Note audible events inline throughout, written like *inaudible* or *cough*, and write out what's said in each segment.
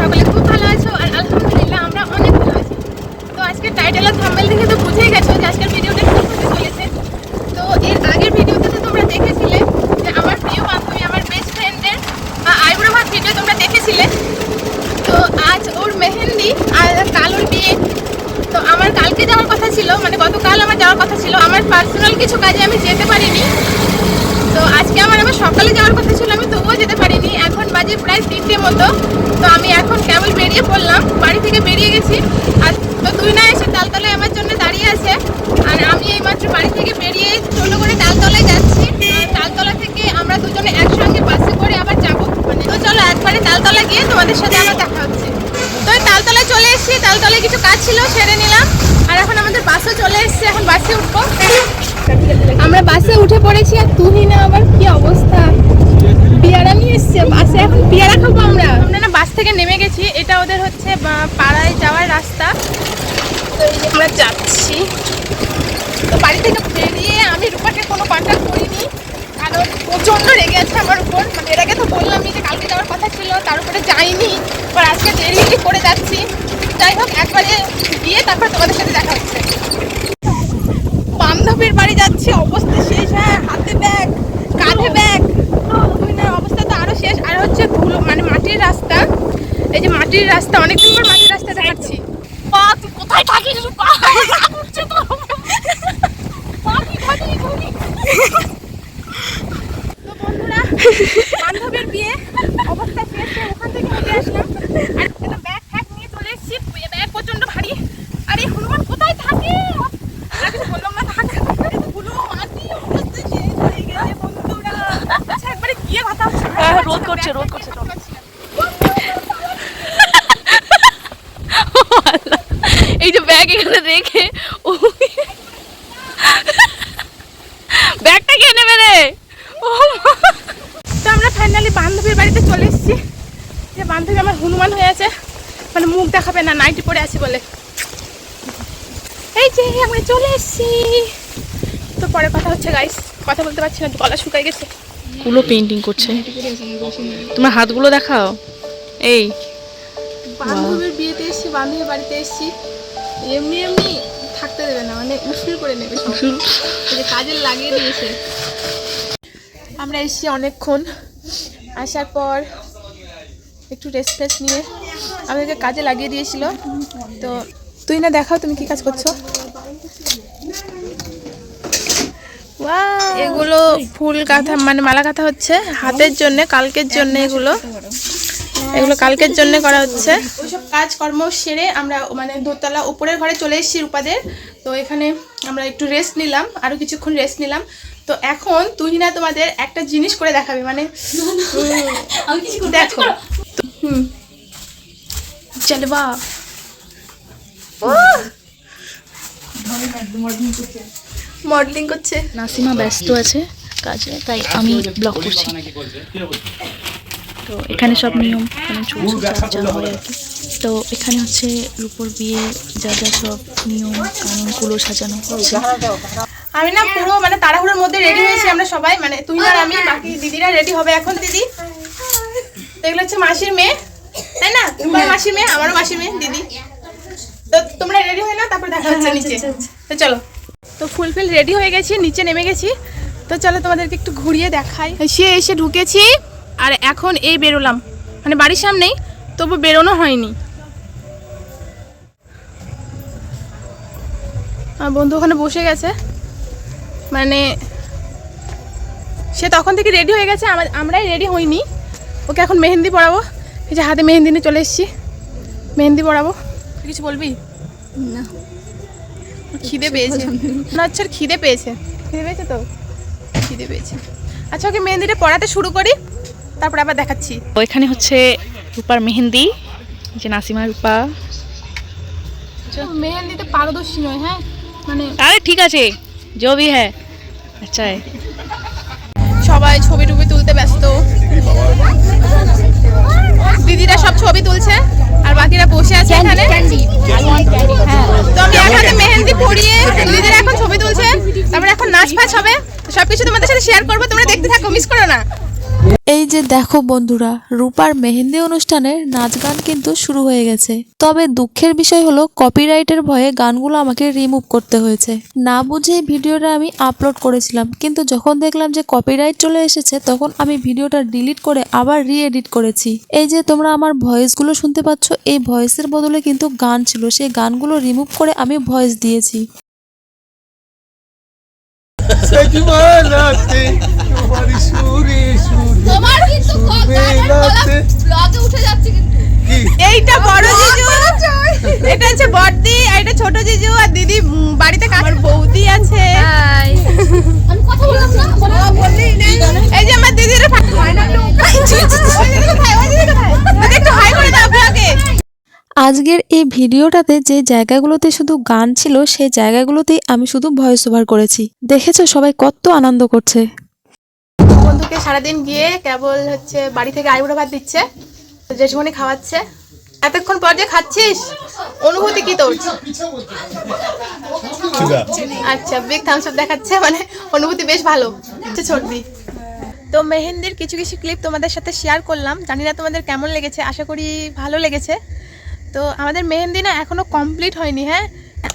সকলে খুব ভালো আছো আর আলহামদুলিল্লাহ আমরা অনেক ভালো আছি। তো আজকে টাইটেল আর থাম্বনেল দেখে তো বুঝেই গেছো যে আজকের ভিডিওটা কি হতে চলেছে। তো এর আগের ভিডিওতে তো তোমরা দেখেছিলে যে আমার প্রিয় বান্ধবী, আমার বেস্ট ফ্রেন্ডের আইব্রো ভাত ভিডিও তোমরা দেখেছিলে। তো আজ ওর মেহেন্দি আর কাল ওর বিয়ে। তো আমার কালকে যাওয়ার কথা ছিল মানে গতকাল আমার যাওয়ার কথা ছিল। আমার পার্সোনাল কিছু কাজে আমি যেতে পারিনি। তো আজকে আমার আবার সকালে যাওয়ার কথা ছিল, আমি তবুও যেতে পারিনি। এখন বাজে প্রায় তিনটে মতো। তো আমি এখন কেবল বেরিয়ে পড়লাম, বাড়ি থেকে বেরিয়ে গেছি। আর তো তুই না এসে তালতলায় আমার জন্য দাঁড়িয়ে আছে। আর আমি এইমাত্র বাড়ি থেকে বেরিয়ে টোটো করে তালতলায় যাচ্ছি। তালতলা থেকে আমরা দুজনে একসঙ্গে বাসে করে আবার যাব। মানে তো চলো একবারে তালতলা গিয়ে তোমাদের সাথে আমার দেখা হচ্ছে। তো তালতলায় চলে এসেছি, তালতলায় কিছু কাজ ছিল, সেরে নিলাম। আর এখন আমাদের বাসও চলে এসেছে, এখন বাসে উঠবো। আমরা বাসে পড়েছি আর তুই না, আবার কি অবস্থা? পিয়ারা নিয়ে এসছে, বাসে এখন পিয়ারা খাব আমরা। আমরা না বাস থেকে নেমে গেছি, এটা ওদের হচ্ছে পাড়ায় যাওয়ার রাস্তা। তো এই যে আমরা যাচ্ছি। তো বাড়ি থেকে বেরিয়ে আমি রূপাকে কোনো কন্ট্যাক্ট করিনি কারণ প্রচণ্ড রেগে আছে আমার উপর। মানে এর আগে তো বললামই যে কালকে যাওয়ার কথা ছিল, তার উপরে যাইনি। এবার আজকে দেরি করে যাচ্ছি। যাই হোক, একবারে গিয়ে তারপর তোমাদের সাথে দেখা হচ্ছে বান্ধবীর বাড়ি যাচ্ছি অবস্থা শেষ হ্যাঁ হাতে ব্যাগ কাঁধে ব্যাগ তুই না অবস্থা তো আরও শেষ আর হচ্ছে ধুলো মানে মাটির রাস্তা এই যে মাটির রাস্তা অনেকদিন পর মাটির রাস্তা দেখাচ্ছি পা তুই কোথায় থাকিস বান্ধবীর বিয়ে অবস্থা শেষ হয়ে ওখান থেকে উঠে আসলাম আর একটা ব্যাগ ফ্যাগ নিয়ে চলে এসেছি ব্যাগ প্রচণ্ড ভারী আর এই হনুমান কোথায় থাকে বললাম না থাক হয়ে আচ্ছা হ্যাঁ, রোদ করছে, রোদ করছে, রোদ। এই ব্যাগ রেখে ও ব্যাগটা কে নেবে রে? ও তো আমরা ফাইনালি বান্ধবীর বাড়িতে চলে এসেছি। যে বান্ধবী আমার হনুমান হয়ে আছে। মানে মুখ দেখাবে না নাইটি পরে আছে বলে। এই যে আমরা চলে এসেছি। তো পরে কথা হচ্ছে গাইস কথা বলতে পারছি না গলা শুকাই গেছে। কুলো পেন্টিং করছে। তোমার হাতগুলো দেখাও। এই। বান্ধবীর বিয়েতে এসেছি বান্ধবীর বাড়িতে এসেছি। এমনি এমনি থাকতে দেবে না মানে উসুল করে নেবে যে কাজে লাগিয়ে দিয়েছে। আমরা এসেছি অনেকক্ষণ। আসার পর একটু রেস্ট ফ্রেস্ট নিয়ে আমাদেরকে কাজে লাগিয়ে দিয়েছিল। তো তুই না দেখাও তুমি কি কাজ করছ। এগুলো ফুল কাঁথা মানে মালা কাঁথা হচ্ছে। হাতের জন্য কালকের জন্য এগুলো। এগুলো কালকের জন্য করা হচ্ছে। কাজকর্ম সেরে আমরা মানে দোতলা উপরের ঘরে চলে এসেছি রূপাদের। তো এখানে আমরা একটু রেস্ট নিলাম আরও কিছুক্ষণ রেস্ট নিলাম। তো এখন তুই না তোমাদের একটা জিনিস করে দেখাবে মানে দেখো। তো- হুম। চলবা মডেলিং করছে। নাসিমা ব্যস্ত আছে কাজে তাই আমি ব্লগ করছি। তো এখানে সব নিয়ম মানে চলছে যা যা হয় আর কি। তো এখানে হচ্ছে রূপোর বিয়ে যা যা সব নিয়ম কানুনগুলো সাজানো হচ্ছে। আমি না পুরো মানে তাড়াহুড়োর মধ্যে রেডি হয়েছি আমরা সবাই মানে তুই আর আমি বাকি দিদিরা রেডি হবে এখন দিদি। তো এগুলো হচ্ছে মাসির মেয়ে তাই না? তোমার মাসির মেয়ে আমারও মাসির মেয়ে দিদি। তো তোমরা রেডি হয়ে না তারপর দেখা হচ্ছে নিচে। তো চলো। তো ফুলফিল রেডি হয়ে গেছি নিচে নেমে গেছি। তো চলো তোমাদেরকে একটু ঘুরিয়ে দেখাই। সে এসে ঢুকেছি। আর এখন এই বেরোলাম। মানে বাড়ির সামনেই তবু বেরোনো হয়নি। আমার বন্ধু ওখানে বসে গেছে। মানে সে তখন থেকে রেডি হয়ে গেছে আমা- আমরাই রেডি হইনি। ওকে এখন মেহেন্দি পড়াবো এই যে হাতে মেহেন্দি নিয়ে চলে এসেছি। মেহেন্দি পড়াবো কিছু বলবি? না। খিদে পেয়েছে। না। আচ্ছা খিদে পেয়েছে। খিদে পেয়েছে তো? খিদে পেয়েছে। আচ্ছা ওকে মেহেন্দিটা পড়াতে শুরু করি। তারপরে আবার দেখাচ্ছি। ওইখানে হচ্ছে রূপার মেহেন্দি যে নাসিমা রূপা। মেহেন্দিতে পারদর্শী নয় হ্যাঁ? মানে আরে ঠিক আছে জবি হ্যাঁ। আচ্ছা। সবাই ছবি টুবি তুলতে ব্যস্ত। দিদিরা সব ছবি তুলছে আর বাকিরা বসে আছে এখানে। হ্যাঁ। তো আমি এক মেহেন্দি পরিয়ে দিদিরা এখন ছবি তুলছে তারপরে এখন নাচ ফাচ হবে সবকিছু তোমাদের সাথে শেয়ার করব তোমরা দেখতে থাকো মিস করো না। এই যে দেখো বন্ধুরা, রূপার মেহেন্দি অনুষ্ঠানের নাচ গান কিন্তু শুরু হয়ে গেছে। তবে দুঃখের বিষয় হলো কপিরাইটের ভয়ে গানগুলো আমাকে রিমুভ করতে হয়েছে। না বুঝে ভিডিওটা আমি আপলোড করেছিলাম, কিন্তু যখন দেখলাম যে কপিরাইট চলে এসেছে, তখন আমি ভিডিওটা ডিলিট করে আবার রি এডিট করেছি। এই যে তোমরা আমার ভয়েসগুলো শুনতে পাচ্ছ, এই ভয়েসের বদলে কিন্তু গান ছিল, সেই গানগুলো রিমুভ করে আমি ভয়েস দিয়েছি *laughs* সজমালাতে তোমার সুরে সুরে তোমার কিন্তু বেলাতে ব্লগে উঠে যাচ্ছে কিন্তু কি এইটা বড় জিজু এটা হচ্ছে বড়দি আর এটা ছোট জিজু আর দিদি উম, বাড়িতে আমার বৌদি আছে আমি কথা বললাম না এই যে আমার দিদির দিদি একটু হাই করে দাও ব্লগে আজকের এই ভিডিওটাতে যে জায়গাগুলোতে শুধু গান ছিল সেই জায়গাগুলোতেই আমি শুধু ভয়েস ওভার করেছি। দেখেছ সবাই কত আনন্দ করছে। বন্ধুকে সারাদিন গিয়ে কেবল হচ্ছে বাড়ি থেকে আইবুড়ো ভাত দিচ্ছে জেঠমনি খাওয়াচ্ছে। এতক্ষণ পর যে খাচ্ছিস অনুভূতি কি তোর? আচ্ছা বিগ থামস আপ দেখাচ্ছে মানে অনুভূতি বেশ ভালো। হচ্ছে সর্দি তো মেহেন্দির কিছু কিছু ক্লিপ তোমাদের সাথে শেয়ার করলাম। জানি না তোমাদের কেমন লেগেছে আশা করি ভালো লেগেছে। তো আমাদের মেহেন্দি না এখনও কমপ্লিট হয়নি হ্যাঁ?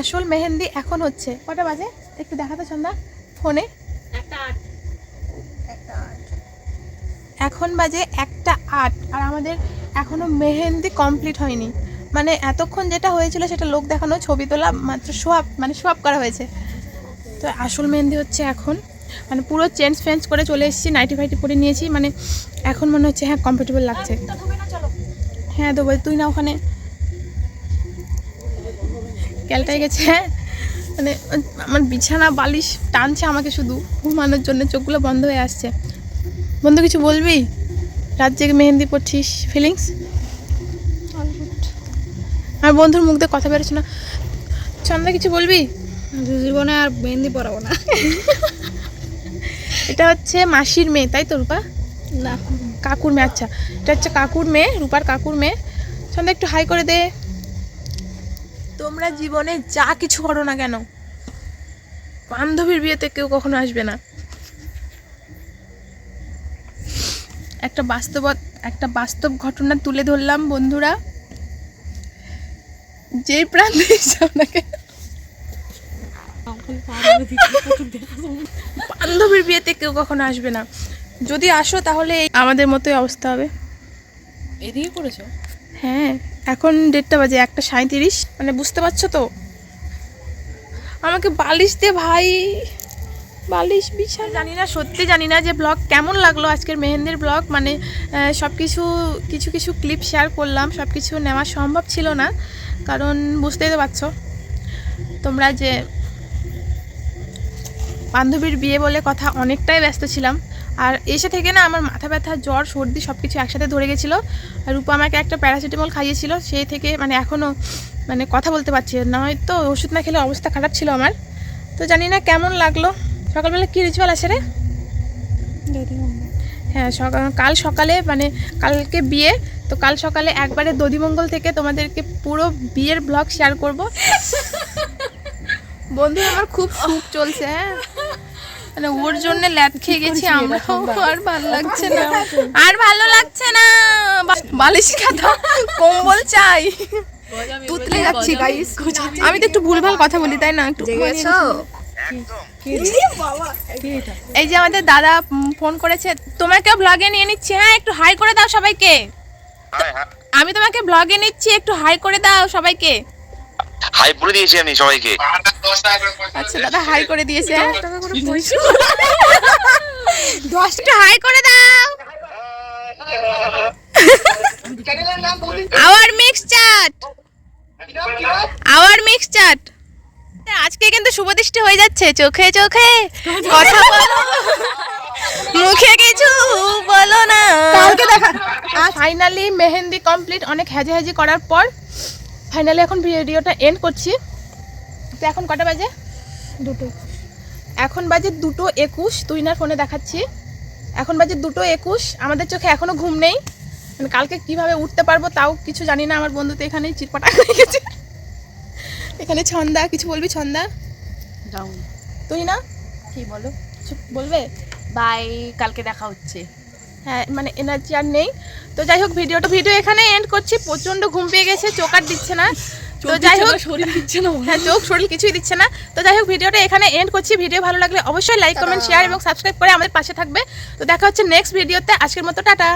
আসল মেহেন্দি এখন হচ্ছে। কটা বাজে? একটু দেখাতো সন্ধ্যা ফোনে। এখন বাজে একটা আট আর আমাদের এখনও মেহেন্দি কমপ্লিট হয়নি। মানে এতক্ষণ যেটা হয়েছিল সেটা লোক দেখানো ছবি তোলা মাত্র সোয়াপ মানে সোয়াপ করা হয়েছে। তো আসল মেহেন্দি হচ্ছে এখন। মানে পুরো চেঞ্জ ফেঞ্জ করে চলে এসেছি নাইটি ফাইটি পরে নিয়েছি মানে এখন মনে হচ্ছে হ্যাঁ কমফোর্টেবল লাগছে। হ্যাঁ দেবো তুই না ওখানে। ক্যালটাই গেছে। হ্যাঁ মানে আমার বিছানা বালিশ টানছে আমাকে শুধু। ঘুমানোর জন্য চোখগুলো বন্ধ হয়ে আসছে। বন্ধু কিছু বলবি? রাত জেগে মেহেন্দি পড়ছিস ফিলিংস আর বন্ধুর মুখ দিয়ে কথা বেরোচ্ছে না। চন্দা কিছু বলবি? জীবনে আর মেহেন্দি পরাবো না। এটা হচ্ছে মাসির মেয়ে তাই তো রূপা? না। কাকুর মেয়ে আচ্ছা। এটা হচ্ছে কাকুর মেয়ে রূপার কাকুর মেয়ে। সন্ধ্যা একটু হাই করে দে। তোমরা জীবনে যা কিছু করো না কেন? বান্ধবীর বিয়েতে কেউ কখনো আসবে না। একটা বাস্তব একটা বাস্তব ঘটনা তুলে ধরলাম, বন্ধুরা। যেই প্রান্তে যাও বান্ধবীর বিয়েতে কেউ কখনো আসবে না। যদি আসো তাহলে আমাদের মতোই অবস্থা হবে। এদিকে করেছ? হ্যাঁ এখন দেড়টা বাজে, একটা সাঁত্রিশ মানে বুঝতে পারছ তো? আমাকে বালিশ দে ভাই। বালিশ বিছানা জানি না, সত্যি জানি না যে ব্লগ কেমন লাগল আজকের মেহেন্দির ব্লগ মানে সব কিছু কিছু কিছু ক্লিপ শেয়ার করলাম সব কিছু নেওয়া সম্ভব ছিল না, কারণ বুঝতেই তো পারছ। তোমরা যে বান্ধবীর বিয়ে বলে কথা অনেকটাই ব্যস্ত ছিলাম। আর এসে থেকে না আমার মাথা ব্যথা জ্বর সর্দি সব কিছু একসাথে ধরে গেছিল। আর রূপা আমাকে একটা প্যারাসিটামল খাইয়েছিল সেই থেকে মানে এখনও মানে কথা বলতে পারছি না। হয়তো ওষুধ না খেলে অবস্থা খারাপ ছিল আমার। তো জানি না কেমন লাগল। সকালবেলা কী রিচুয়াল আছে রে? হ্যাঁ সকাল কাল সকালে মানে কালকে বিয়ে। তো কাল সকালে একবারে দধিমঙ্গল থেকে তোমাদেরকে পুরো বিয়ের ব্লগ শেয়ার করব। বন্ধু আমার খুব সুখ চলছে হ্যাঁ। মানে ওর জন্য ল্যাদ খেয়ে গেছি আমরা আর ভালো লাগছে না। আর ভালো লাগছে না। বালিশ খাতা। কম্বল চাই। তুতলে যাচ্ছি গাইস আমি তো একটু ভুলভাল কথা বলি তাই না? একটু এই যে আমাদের দাদা ফোন করেছে তোমাকেও ব্লগে নিয়ে নিচ্ছি। হ্যাঁ একটু হাই করে দাও সবাইকে। আমি তোমাকে ব্লগে নিচ্ছি একটু হাই করে দাও সবাইকে। হাই বলে দিয়েছি আমি সবাইকে। আচ্ছা দাদা হাই করে দিয়েছে হ্যাঁ? *laughs* দশটা হাই করে দাও। Our mix chaat our mix chaat আজকে কিন্তু শুভদৃষ্টি হয়ে যাচ্ছে চোখে চোখে। কথা বলো। মুখে কিছু বলো না। কালকে দেখা ফাইনালি মেহেন্দি কমপ্লিট অনেক হ্যাজি হ্যাজি করার পর ফাইনালি এখন ভিডিওটা এন্ড করছি। তো এখন কটা বাজে? দুটো। এখন বাজে দুটো একুশ তুই না ফোনে দেখাচ্ছি। এখন বাজে দুটো একুশ আমাদের চোখে এখনও ঘুম নেই। মানে কালকে কীভাবে উঠতে পারব তাও কিছু জানি না আমার বন্ধু তো এখানেই চিটপাটা হয়ে গেছে। এখানে ছন্দা কিছু বলবি ছন্দা? তুই না? কি বলো? বলবে? বাই কালকে দেখা হচ্ছে। হ্যাঁ মানে এনার্জি আর নেই। তো যাই হোক ভিডিওটা ভিডিও এখানে এন্ড করছি। প্রচণ্ড ঘুম পেয়ে গেছে চোখ আর দিচ্ছে না। তো যাই হোক শরীর দিচ্ছে না হ্যাঁ চোখ শরীর কিছুই দিচ্ছে না। তো যাই হোক ভিডিওটা এখানে এন্ড করছি। ভিডিও ভালো লাগলে অবশ্যই লাইক কমেন্ট শেয়ার এবং সাবস্ক্রাইব করে আমাদের পাশে থাকবে। তো দেখা হচ্ছে নেক্সট ভিডিওতে আজকের মতো টাটা।